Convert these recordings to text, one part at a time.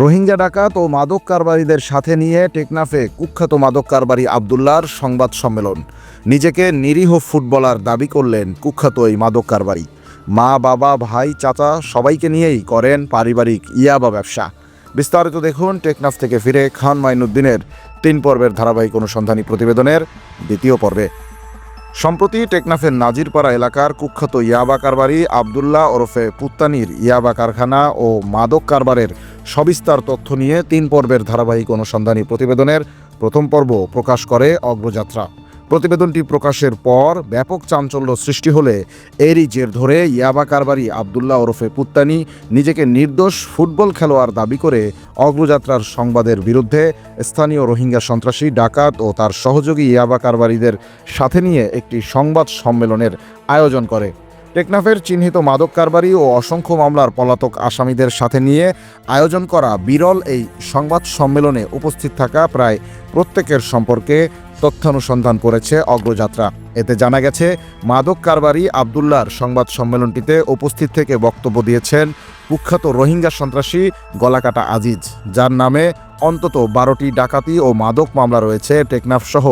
রোহিঙ্গা ডাকাত ও মাদক কারবারিদের সাথে নিয়ে টেকনাফে কুখ্যাত মাদক কারবারি আবদুল্লার সংবাদ সম্মেলন। নিজেকে নিরীহ ফুটবলার দাবি করলেন কুখ্যাত এই মাদক কারবারি। মা, বাবা, ভাই, চাচা সবাইকে নিয়েই করেন পারিবারিক ইয়াবা ব্যবসা। বিস্তারিত দেখুন টেকনাফ থেকে ফিরে খান মাইনুদ্দিনের তিন পর্বের ধারাবাহিক অনুসন্ধানী প্রতিবেদনের দ্বিতীয় পর্বে। সম্প্রতি টেকনাফের নাজিরপাড়া এলাকার কুখ্যাত ইয়াবা কারবারি আবদুল্লাহ ওরফে পুত্তানির ইয়াবা কারখানা ও মাদক কারবারের সবিস্তার তথ্য নিয়ে তিন পর্বের ধারাবাহিক অনুসন্ধানী প্রতিবেদনের প্রথম পর্ব প্রকাশ করে অগ্রযাত্রা। প্রতিবেদনটি প্রকাশের পর ব্যাপক চাঞ্চল্য সৃষ্টি হলে এরই জের ধরে ইয়াবা কারবারি আবদুল্লাহ ওরফে পুত্তানি নিজেকে নির্দোষ ফুটবল খেলোয়াড় দাবি করে অগ্রযাত্রার সংবাদের বিরুদ্ধে স্থানীয় রোহিঙ্গা সন্ত্রাসী ডাকাত ও তার সহযোগী ইয়াবা কারবারিদের সাথে নিয়ে একটি সংবাদ সম্মেলনের আয়োজন করে। টেকনাফের চিহ্নিত মাদক কারবারি ও অসংখ্য মামলার পলাতক আসামিদের সাথে নিয়ে আয়োজন করা বিরল এই সংবাদ সম্মেলনে উপস্থিত থাকা প্রায় প্রত্যেকের সম্পর্কে তথ্যানুসন্ধান করেছে অগ্রযাত্রা। এতে জানা গেছে, মাদক কারবারি আবদুল্লার সংবাদ সম্মেলনটিতে উপস্থিত থেকে বক্তব্য দিয়েছেন কুখ্যাত রোহিঙ্গা সন্ত্রাসী গলাকাটা আজিজ, যার নামে অন্তত বারোটি ডাকাতি ও মাদক মামলা রয়েছে টেকনাফ সহ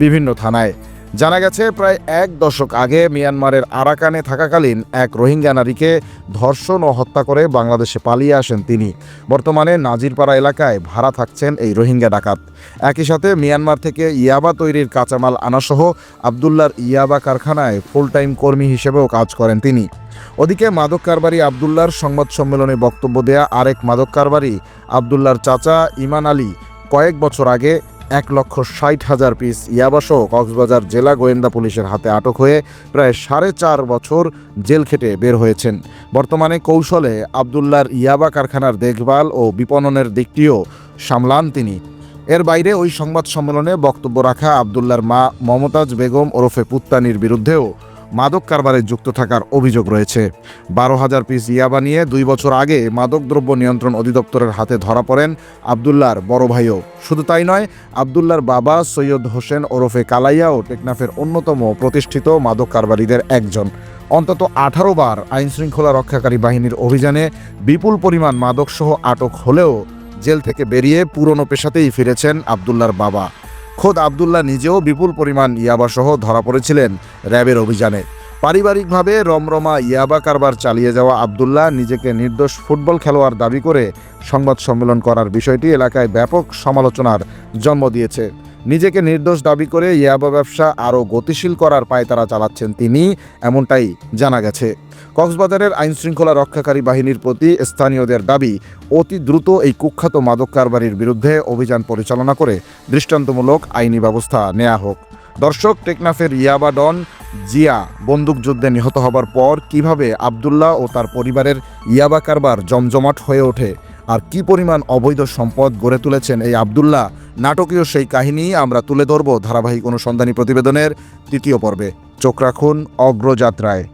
বিভিন্ন থানায়। জানা গেছে, প্রায় এক দশক আগে মিয়ানমারের আরাকানে থাকাকালীন এক রোহিঙ্গা নারীকে ধর্ষণ ও হত্যা করে বাংলাদেশে পালিয়ে আসেন তিনি। বর্তমানে নাজিরপাড়া এলাকায় ভাড়া থাকছেন এই রোহিঙ্গা ডাকাত। একই সাথে মিয়ানমার থেকে ইয়াবা তৈরির কাঁচামাল আনাসহ আবদুল্লার ইয়াবা কারখানায় ফুল টাইম কর্মী হিসেবেও কাজ করেন তিনি। ওদিকে মাদক কারবারি আবদুল্লার সংবাদ সম্মেলনে বক্তব্য দেয়া আরেক মাদক কারবারি আবদুল্লার চাচা ইমান আলী কয়েক বছর আগে এক লক্ষ ষাট হাজার পিস ইয়াবাসহ কক্সবাজার জেলা গোয়েন্দা পুলিশের হাতে আটক হয়ে প্রায় সাড়ে চার বছর জেল খেটে বের হয়েছেন। বর্তমানে কৌশলে আবদুল্লার ইয়াবা কারখানার দেখভাল ও বিপণনের দিকটিও সামলান তিনি। এর বাইরে ওই সংবাদ সম্মেলনে বক্তব্য রাখা আবদুল্লার মা মমতাজ বেগম ওরফে পুত্তানির বিরুদ্ধেও মাদক কারবারে যুক্ত থাকার অভিযোগ রয়েছে। বারো হাজার পিস ইয়াবা নিয়ে দুই বছর আগে মাদকদ্রব্য নিয়ন্ত্রণ অধিদপ্তরের হাতে ধরা পড়েন আবদুল্লার বড় ভাইও। শুধু তাই নয়, আবদুল্লার বাবা সৈয়দ হোসেন ওরফে কালাইয়াও টেকনাফের অন্যতম প্রতিষ্ঠিত মাদক কারবারিদের একজন। অন্তত আঠারো বার আইনশৃঙ্খলা রক্ষাকারী বাহিনীর অভিযানে বিপুল পরিমাণ মাদকসহ আটক হলেও জেল থেকে বেরিয়ে পুরনো পেশাতেই ফিরেছেন আবদুল্লার বাবা। খোদ আবদুল্লাহ নিজেও বিপুল পরিমাণ ইয়াবাসহ ধরা পড়েছিলেন র্যাবের অভিযানে। পারিবারিকভাবে রমরমা ইয়াবা কারবার চালিয়ে যাওয়া আবদুল্লাহ নিজেকে নির্দোষ ফুটবল খেলোয়াড় দাবি করে সংবাদ সম্মেলন করার বিষয়টি এলাকায় ব্যাপক সমালোচনার জন্ম দিয়েছে। নিজেকে নির্দোষ দাবি করে ইয়াবা ব্যবসা আরও গতিশীল করার পায়তারা চালাচ্ছেন তিনি, এমনটাই জানা গেছে। কক্সবাজারের আইনশৃঙ্খলা রক্ষাকারী বাহিনীর প্রতি স্থানীয়দের দাবি, অতি দ্রুত এই কুখ্যাত মাদক কারবারির বিরুদ্ধে অভিযান পরিচালনা করে দৃষ্টান্তমূলক আইনি ব্যবস্থা নেওয়া হোক। দর্শক, টেকনাফের ইয়াবা ডন জিয়া বন্দুকযুদ্ধে নিহত হবার পর কীভাবে আবদুল্লাহ ও তার পরিবারের ইয়াবা কারবার জমজমাট হয়ে ওঠে, আর কি পরিমাণ অবৈধ সম্পদ গড়ে তুলেছেন এই আবদুল্লাহ নাটকীয় সেই কাহিনী আমরা তুলে ধরব ধারাবাহিক অনুসন্ধানী প্রতিবেদনের তৃতীয় পর্বে। চোখ রাখুন অগ্রযাত্রায়।